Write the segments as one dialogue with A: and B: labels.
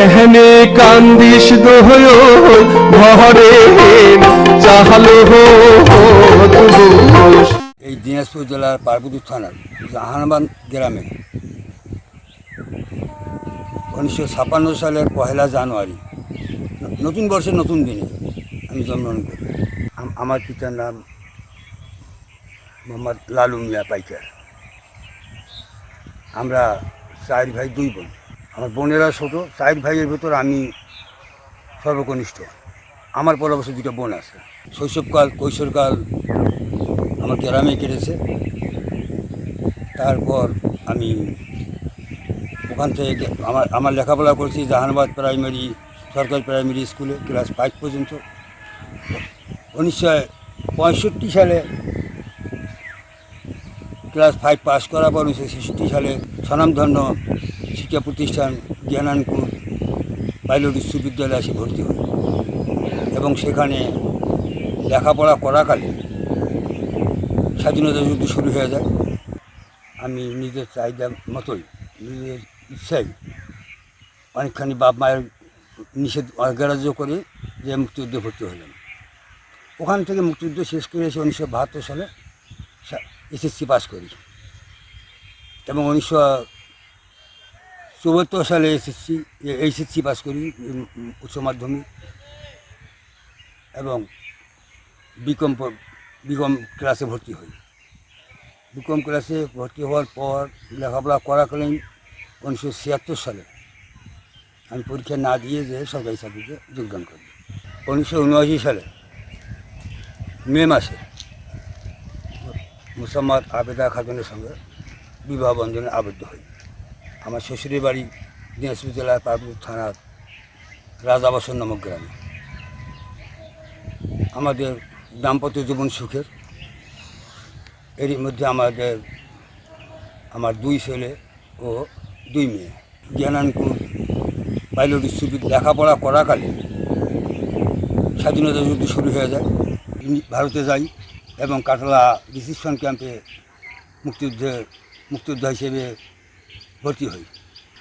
A: কেহনে কান্দিস দোহয় ঘরে চাহালো
B: এই দিনাজপুর জেলার পার্বতী থানার জাহানাবাদ গ্রামে উনিশশো ছাপ্পান্ন সালের পহেলা জানুয়ারি, নতুন বর্ষের নতুন দিনে আমি জন্মগ্রহণ করি। আম- আমার পিতার নাম মোহাম্মদ লালু মিয়া পাইকার। আমরা চার ভাই দুই বোন। আমার বোনেরা ছোটো চার ভাইয়ের ভেতর আমি সর্বকনিষ্ঠ। আমার পর অবশ্য দুটো বোন আছে। শৈশবকাল, কৈশোরকাল আমার গ্রামে কেটেছে। তারপর আমি ওখান থেকে আমার আমার লেখাপড়া করছি জাহানাবাদ প্রাইমারি, সরকারি প্রাইমারি স্কুলে, ক্লাস ফাইভ পর্যন্ত। উনিশশো পঁয়ষট্টি সালে ক্লাস ফাইভ পাস করার পর উনিশশো ছেষট্টি সালে স্বনামধন্য শিক্ষা প্রতিষ্ঠান জ্ঞানানপুর পাইলট বিশ্ববিদ্যালয়ে এসে ভর্তি হই এবং সেখানে লেখাপড়া করাকালীন স্বাধীনতা যুদ্ধ শুরু হয়ে যায়। আমি নিজের চাহিদা মতোই, নিজের ইচ্ছাই অনেকখানি বাপ মায়ের নিষেধ অগ্রাহ্য করে যে মুক্তিযুদ্ধে ভর্তি হলাম। ওখান থেকে মুক্তিযুদ্ধ শেষ করে এসে উনিশশো বাহাত্তর সালে এসএসসি পাস করি। এবং উনিশশো চুয়াত্তর সালে এসএসসি এইচএসসি পাস করি উচ্চ মাধ্যমিক এবং বিকম বিকম ক্লাসে ভর্তি হই বিকম ক্লাসে ভর্তি হওয়ার পর লেখাপড়া করাকালীন উনিশশো ছিয়াত্তর সালে আমি পরীক্ষা না দিয়ে যে সরকারি চাকরিতে যোগদান করি উনিশশো উনআশি সালে মে মাসে মুসাম্মদ আবেদা খাতুনের সঙ্গে বিবাহ বন্ধনে আবদ্ধ হই আমার শ্বশুরের বাড়ি দিনাজপুর জেলার পার্বতী থানার রাজাবাসন নামক গ্রামে। আমাদের দাম্পত্য জীবন সুখের। এরই মধ্যে আমাদের, আমার দুই ছেলে ও দুই মেয়ে। জ্ঞানানপুর পাইলট বিশ্ববিদ্যালয় লেখাপড়া করাকালীন স্বাধীনতা যুদ্ধ শুরু হয়ে যায়। ভারতে যাই এবং কাটলা রিসিপশন ক্যাম্পে মুক্তিযুদ্ধে, মুক্তিযোদ্ধা হিসেবে ভর্তি হই।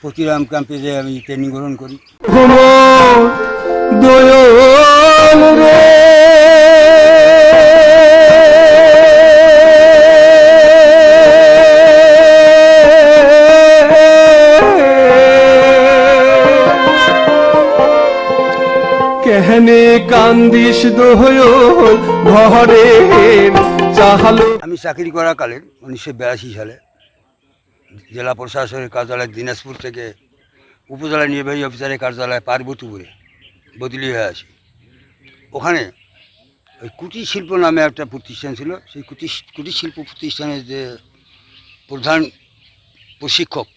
B: প্রতিরাম ক্যাম্পে যে আমি ট্রেনিং গ্রহণ করি।
A: দয়াল রে কেহনে কান্দিস দোহয় ঘরে চাহালো।
B: আমি চাকরি করাকালীন উনিশশো বিরাশি সালে জেলা প্রশাসনের কার্যালয় দিনাজপুর থেকে উপজেলা নির্বাহী অফিসারের কার্যালয় পার্বতীপুরে বদলি হয়ে আসি ওখানে ওই কুটির শিল্প নামে একটা প্রতিষ্ঠান ছিল। সেই কুটির কুটির শিল্প প্রতিষ্ঠানের যে প্রধান প্রশিক্ষক,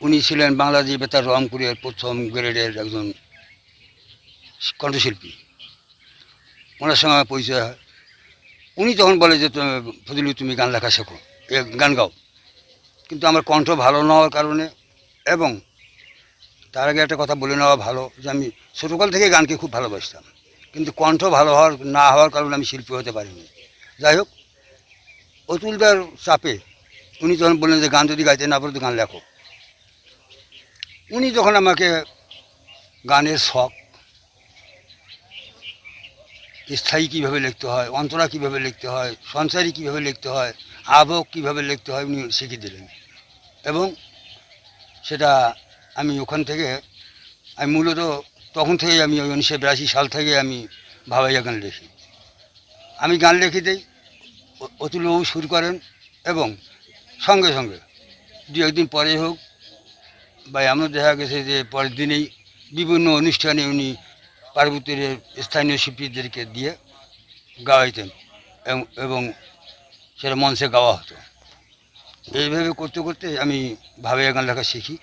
B: উনি ছিলেন বাংলাদেশ বেতার রংপুরের প্রথম গ্রেডের একজন কণ্ঠশিল্পী। ওনার সঙ্গে আমার পরিচয় হয়। উনি তখন বলে যে, তুমি, ফজলু, তুমি গান লেখা শেখো, এ, গান গাও। কিন্তু আমার কণ্ঠ ভালো না হওয়ার কারণে এবং তার আগে একটা কথা বলে নেওয়া ভালো যে আমি ছোটোকাল থেকে গানকে খুব ভালোবাসতাম। কিন্তু কণ্ঠ ভালো হওয়ার, না হওয়ার কারণে আমি শিল্পী হতে পারিনি। যাই হোক, অতুলদার চাপে উনি যখন বললেন যে গান যদি গাইতে না পারো তো গান লেখো। উনি যখন আমাকে গানের শখ, স্থায়ী কীভাবে লিখতে হয়, অন্তরা কীভাবে লিখতে হয়, সঞ্চারী কীভাবে লিখতে হয়, আবহ কীভাবে লিখতে হয়, উনি শিখিয়ে দিলেন। এবং সেটা আমি ওখান থেকে, আমি মূলত তখন থেকেই আমি ওই উনিশশো বিরাশি সাল থেকে আমি ভাবাইয়া গান লিখি। আমি গান লিখে দিই, অ- অতুলবাবু সুর করেন এবং সঙ্গে সঙ্গে দু একদিন পরে হোক বা এমন দেখা গেছে যে পরের দিনেই বিভিন্ন অনুষ্ঠানে উনি পার্বতীর স্থানীয় শিল্পীদেরকে দিয়ে গাওয়াইতেন এবং সেটা মঞ্চে গাওয়া হতো। এইভাবে করতে করতে আমি ভাবে গান লেখা শিখি।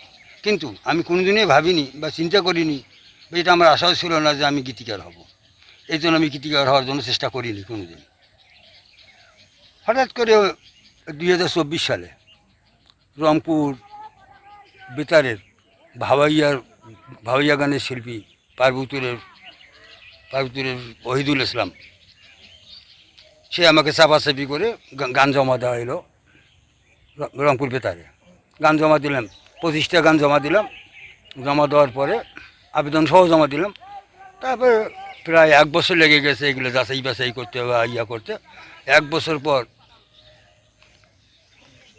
B: কিন্তু আমি কোনোদিনই ভাবিনি বা চিন্তা করিনি এটা আমার আশাও ছিল না যে আমি গীতিকার হব। এই জন্য আমি গীতিকার হওয়ার জন্য চেষ্টা করিনি কোনোদিন। হঠাৎ করে দুই হাজার চব্বিশ সালে রংপুর বেতারের ভাবাইয়ার ভাবাইয়া গানের শিল্পী পার্বতীরের পার্বতীরের ওহিদুল ইসলাম, সে আমাকে চাপাচাপি করে গান জমা দেওয়া এলো রংপুর বেতারে। গান জমা দিলাম, পঁচিশটা গান জমা দিলাম। জমা দেওয়ার পরে আবেদন সহ জমা দিলাম। তারপরে প্রায় এক বছর লেগে গেছে এগুলো যাচাই বাছাই করতে বা ইয়া করতে। এক বছর পর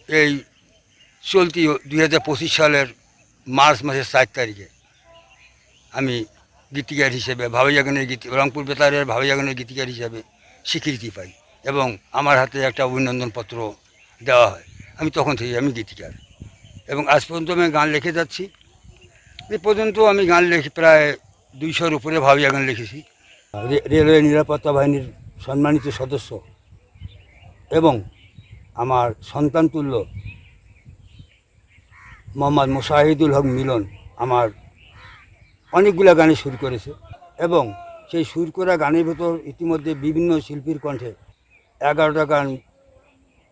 B: এই চলতি দুই হাজার পঁচিশ সালের মার্চ মাসের চার তারিখে আমি গীতিকার হিসেবে ভাবিয়াগানের গীতি, রংপুর বেতারের ভাবিয়াগানের গীতিকার হিসেবে স্বীকৃতি পাই এবং আমার হাতে একটা অভিনন্দন পত্র দেওয়া হয়। আমি তখন থেকে আমি গীতিকার। এবং আজ পর্যন্ত আমি গান লিখে যাচ্ছি। এ পর্যন্ত আমি গান লিখে, প্রায় দুইশোর উপরে ভাবিয়া গান লিখেছি। রেলওয়ে নিরাপত্তা বাহিনীর সম্মানিত সদস্য এবং আমার সন্তান তুল্য মোহাম্মদ মোশাহিদুল হক মিলন আমার অনেকগুলো গানে সুর করেছে এবং সেই সুর করা গানের ভেতর ইতিমধ্যে বিভিন্ন শিল্পীর কণ্ঠে এগারোটা গান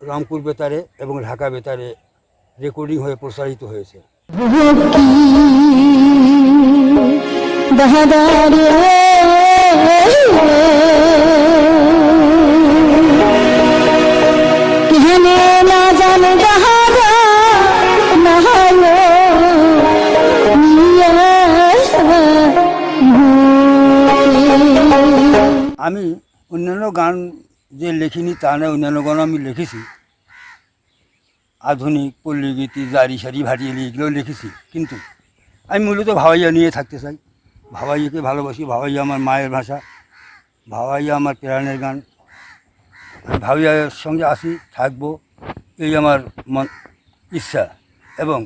B: রামপুর বেতারে এবং ঢাকা বেতারে রেকর্ডিং হয়ে প্রসারিত হয়েছে। আমি অন্যান্য গান যে লিখিনি তা নয়, অন্যান্য গান আমি লিখেছি। আধুনিক পল্লীগীতি, জারি সারি ভাটিয়ালি এগুলোও লিখেছি, কিন্তু আমি মূলত ভাওয়াইয়া নিয়ে থাকতে চাই। ভাওয়াইয়াকে ভালোবাসি, ভাওয়াইয়া আমার মায়ের ভাষা, ভাওয়াইয়া আমার প্রাণের গান। আমি ভাওয়াইয়ার সঙ্গে আসি, থাকব, এই আমার মন, ইচ্ছা। এবং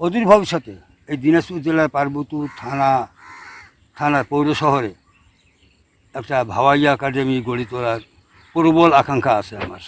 B: অদূর ভবিষ্যতে এই দিনাজপুর জেলার পার্বতী থানা, থানার পৌর শহরে একটা ভাওয়াইয়া একাডেমি গড়ে তোলার প্রবল আকাঙ্ক্ষা আছে আমার।